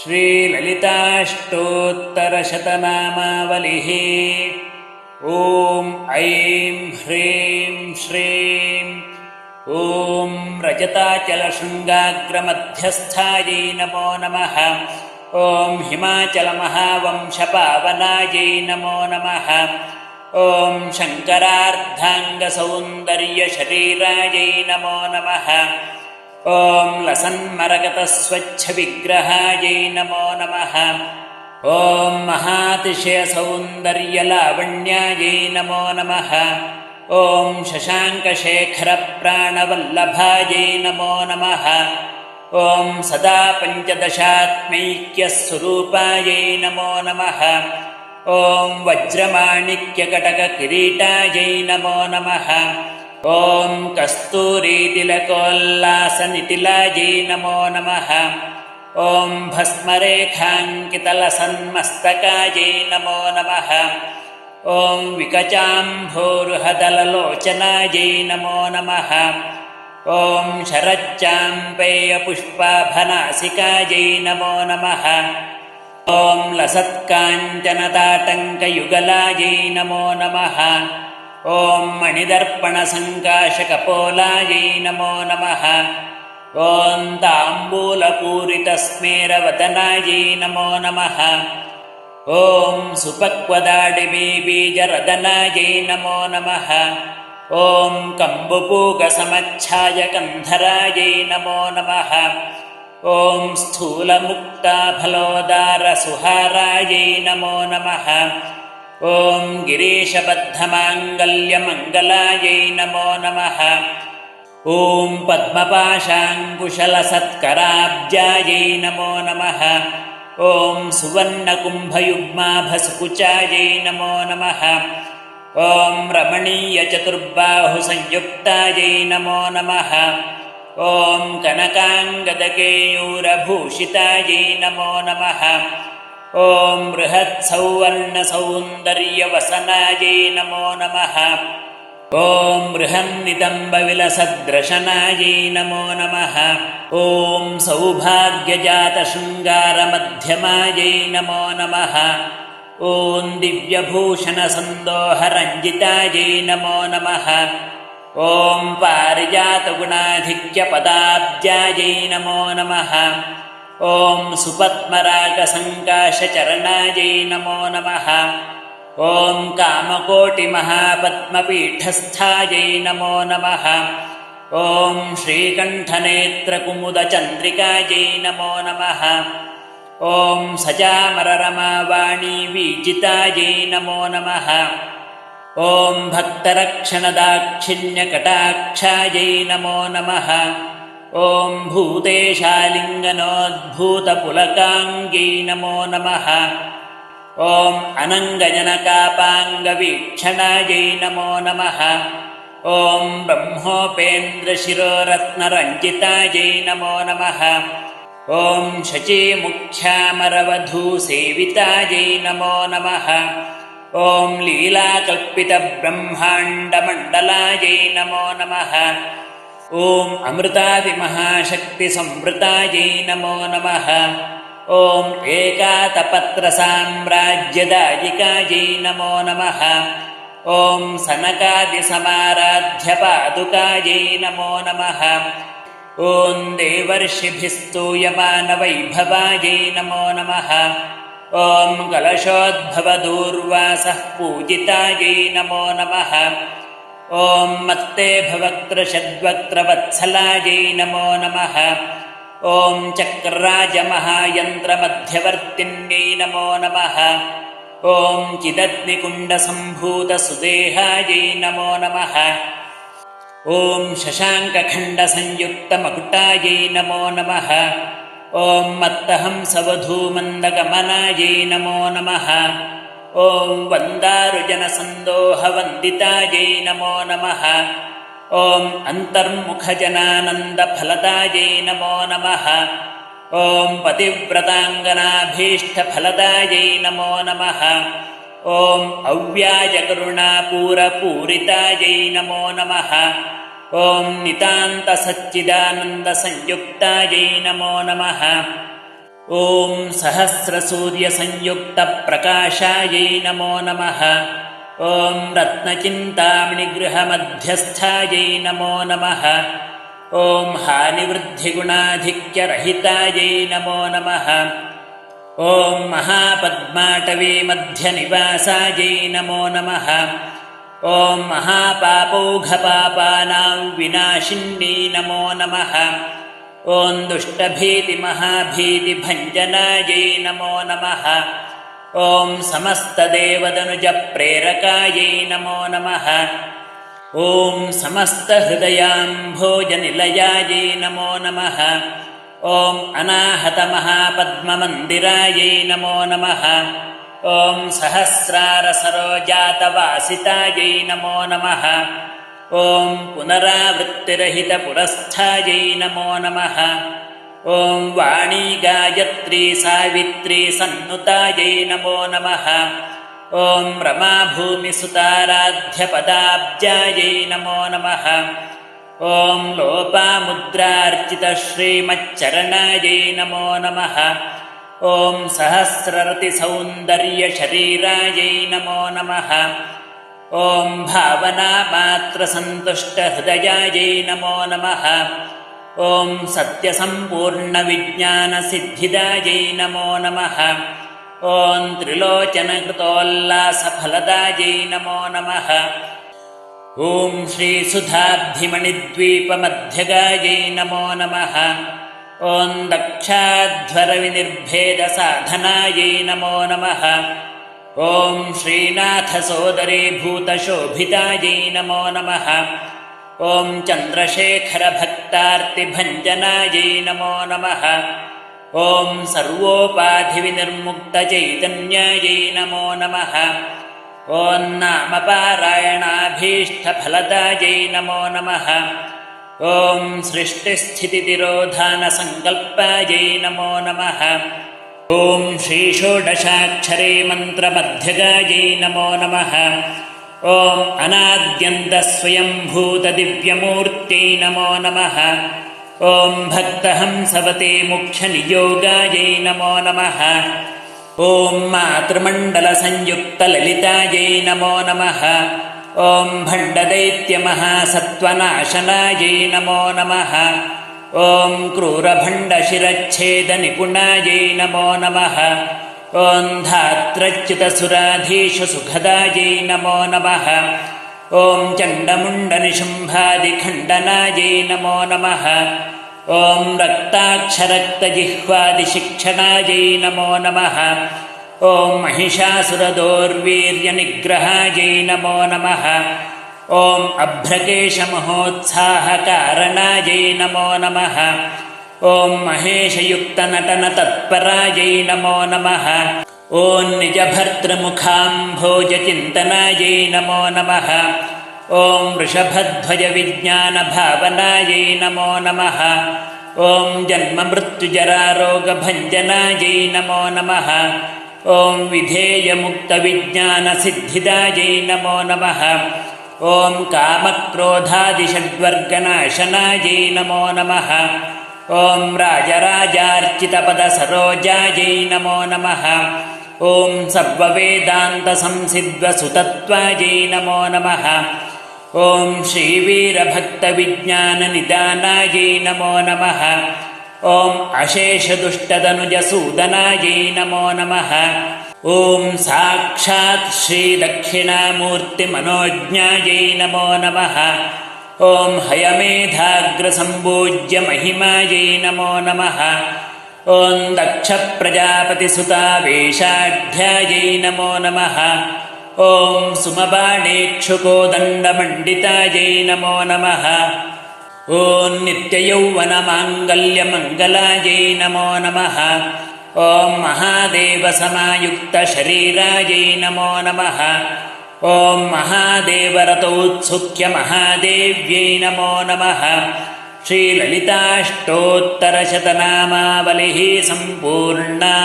श्रीललिताष्टोत्तरशतनामावलिः। ॐ ऐं ह्रीं श्रीं। ॐ रजताचलशृङ्गाग्रमध्यस्थायै नमो नमः। ॐ हिमाचलमहावंशपावनायै नमो नमः। ॐ शङ्करार्धाङ्गसौन्दर्यशरीरायै नमो नमः ॐ लसन्मरगतस्वच्छविग्रहायै नमो नमः। ॐ महातिशयसौन्दर्यलावण्यायै नमो नमः। ॐ शशाङ्कशेखरप्राणवल्लभायै नमो नमः। ॐ सदा पञ्चदशात्मैक्यस्वरूपायै नमो नमः। ॐ वज्रमाणिक्यकटककिरीटायै नमो नमः ॐ कस्तूरीतिलकोल्लासनिटिलायै नमो नमः। ॐ भस्मरेखाङ्कितलसन्मस्तकायै नमो नमः। ॐ विकचाम्भोरुहदललोचनायै नमो नमः। ॐ शरच्चाम्पेयपुष्पाभनासिकायै नमो नमः। ॐ लसत्काञ्चनताटङ्कयुगलायै नमो नमः ॐ मणिदर्पणसङ्काशकपोलायै नमो नमः। ॐ ताम्बूलपूरितस्मेरवदनायै नमो नमः। ॐ सुपक्वदाडिबीबीजरदनायै नमो नमः। ॐ कम्बुपूगसमच्छायकन्धरायै नमो नमः। ॐ स्थूलमुक्ताफलोदारसुहारायै नमो नमः ॐ गिरीशबद्धमाङ्गल्यमङ्गलायै नमो नमः। ॐ पद्मपाशाङ्कुशलसत्कराब्जायै नमो नमः। ॐ सुवर्णकुम्भयुग्माभसुकुचायै नमो नमः। ॐ रमणीयचतुर्बाहुसंयुक्तायै नमो नमः। ॐ कनकाङ्गदकेयूरभूषितायै नमो नमः ॐ बृहत्सौवर्णसौन्दर्यवसनायै नमो नमः। ॐ बृहन्नितम्बविलसद्रशनायै नमो नमः। ॐ सौभाग्यजातशृङ्गारमध्यमायै नमो नमः। ॐ दिव्यभूषणसन्दोहरञ्जितायै नमो नमः। ॐ पारिजातगुणाधिक्यपदाब्जायै नमो नमः ॐ सुपद्मरागसङ्काशचरणायै नमो नमः। ॐ कामकोटिमहापद्मपीठस्थायै नमो नमः। ॐ श्रीकण्ठनेत्रकुमुदचन्द्रिकायै नमो नमः। ॐ सजामररमावाणी वीजितायै नमो नमः। ॐ भक्तरक्षणदाक्षिण्यकटाक्षायै नमो नमः ॐ भूतेशालिङ्गनोद्भूतपुलकाङ्ग्यै नमो नमः। ॐ अनङ्गजनकापाङ्गवीक्षणायै नमो नमः। ॐ ब्रह्मोपेन्द्रशिरोरत्नरञ्जितायै नमो नमः। ॐ शचीमुख्यामरवधूसेवितायै नमो नमः। ॐ लीलाकल्पितब्रह्माण्डमण्डलायै नमो नमः ॐ अमृतादिमहाशक्तिसंवृतायै नमो नमः। ॐ एकातपत्रसाम्राज्यदायिकायै नमो नमः। ॐ सनकादिसमाराध्यपादुकायै नमो नमः। ॐ देवर्षिभिस्तूयमानवैभवायै नमो नमः। ॐ कलशोद्भवदूर्वासः पूजितायै नमो नमः ॐ मत्ते भवक्त्रषड्वक्त्रवत्सलायै नमो नमः। ॐ चक्रराजमहायन्त्रमध्यवर्तिन्यै नमो नमः। ॐ चिदग्निकुण्डसम्भूतसुदेहायै नमो नमः। ॐ शशाङ्कखण्डसंयुक्तमकुटायै नमो नमः। ॐ मत्तहंसवधूमन्दगमनायै नमो नमः ॐ वन्दारुजनसन्दोहवन्दितायै नमो नमः। ॐ अन्तर्मुखजनानन्दफलदायै नमो नमः। ॐ पतिव्रताङ्गनाभीष्टफलदायै नमो नमः। ॐ अव्याजकरुणापूरपूरितायै नमो नमः। ॐ नितान्तसच्चिदानन्दसंयुक्तायै नमो नमः ॐ सहस्रसूर्यसंयुक्तप्रकाशायै नमो नमः। ॐ रत्नचिन्तामणिगृहमध्यस्थायै नमो नमः। ॐ हानिवृद्धिगुणाधिक्यरहितायै नमो नमः। ॐ महापद्माटवे मध्यनिवासायै नमो नमः। ॐ महापापौघपापानां विनाशिन्यै नमो नमः ॐ दुष्टभीतिमहाभीतिभञ्जनायै नमो नमः। ॐ समस्तदेवदनुजप्रेरकायै नमो नमः। ॐ समस्तहृदयाम्भोजनिलयायै नमो नमः। ॐ अनाहतमहापद्ममन्दिरायै नमो नमः। ॐ सहस्रारसरोजातवासितायै नमो नमः ॐ पुनरावृत्तिरहितपुरस्थायै नमो नमः। ॐ वाणी गायत्री सावित्री सन्नुतायै नमो नमः। ॐ रमाभूमिसुताराध्यपदाब्जायै नमो नमः। ॐ लोपामुद्रार्चितश्रीमच्चरणायै नमो नमः। ॐ सहस्ररतिसौन्दर्यशरीरायै नमो नमः ॐ भावनामात्रसन्तुष्टहृदयायै नमो नमः। ॐ सत्यसम्पूर्णविज्ञानसिद्धिदायै नमो नमः। ॐ त्रिलोचनकृतोल्लासफलदायै नमो नमः। ॐ श्रीसुधाब्धिमणिद्वीपमध्यगायै नमो नमः। ॐ दक्षाध्वरविनिर्भेदसाधनायै नमो नमः ॐ श्रीनाथसोदरीभूतशोभितायै नमो नमः। ॐ चन्द्रशेखरभक्तार्तिभञ्जनायै नमो नमः। ॐ सर्वोपाधिविनिर्मुक्तचैतन्यायै नमो नमः। ॐ नामपारायणाभीष्टफलदायै नमो नमः। ॐ सृष्टिस्थितितिरोधानसङ्कल्पायै नमो नमः ॐ श्रीषोडशाक्षरे मन्त्रमध्यगायै नमो नमः। ॐ अनाद्यन्तस्वयम्भूतदिव्यमूर्त्यै नमो नमः। ॐ भक्तहंसवते मुख्यनियोगायै नमो नमः। ॐ मातृमण्डलसंयुक्तललितायै नमो नमः। ॐ भण्डदैत्यमहासत्त्वनाशनायै नमो नमः ॐ क्रूरभण्डशिरच्छेदनिपुणायै नमो नमः। ॐ धात्रच्युतसुराधीशसुखदायै नमो नमः। ॐ चण्डमुण्डनिशुम्भादिखण्डनायै नमो नमः। ॐ रक्ताक्षरक्तजिह्वादिशिक्षणायै नमो नमः। ॐ महिषासुरदोर्वीर्यनिग्रहायै नमो नमः ॐ अभ्रकेशमहोत्साहकारणायै नमो नमः। ॐ महेशयुक्तनटनतत्परायै नमो नमः। ॐ निजभर्तृमुखाम्भोजचिन्तनायै नमो नमः। ॐ वृषभध्वजविज्ञानभावनायै नमो नमः। ॐ जन्ममृत्युजरारोगभञ्जनायै नमो नमः। ॐ विधेयमुक्तविज्ञानसिद्धिदायै नमो नमः ॐ कामक्रोधादिषड्वर्गनाशनायै नमो नमः। ॐ राजराजार्चितपदसरोजायै नमो नमः। ॐ सर्ववेदान्तसंसिद्वसुतत्वायै नमो नमः। ॐ श्रीवीरभक्तविज्ञाननिदानायै नमो नमः। ॐ अशेषदुष्टदनुजसूदनायै नमो नमः ॐ साक्षात् श्रीदक्षिणामूर्तिमनोज्ञायै नमो नमः। ॐ हयमेधाग्रसम्पूज्यमहिमायै नमो नमः। ॐ दक्षप्रजापतिसुतावेशाढ्यायै नमो नमः। ॐ सुमबाणेक्षुकोदण्डमण्डितायै नमो नमः। ॐ नित्ययौवनमाङ्गल्यमङ्गलायै नमो नमः ॐ महादेवसमायुक्तशरीरायै नमो नमः। ॐ महादेवरतोत्सुक्यमहादेव्यै नमो नमः। श्रीललिताष्टोत्तरशतनामावलिः सम्पूर्णा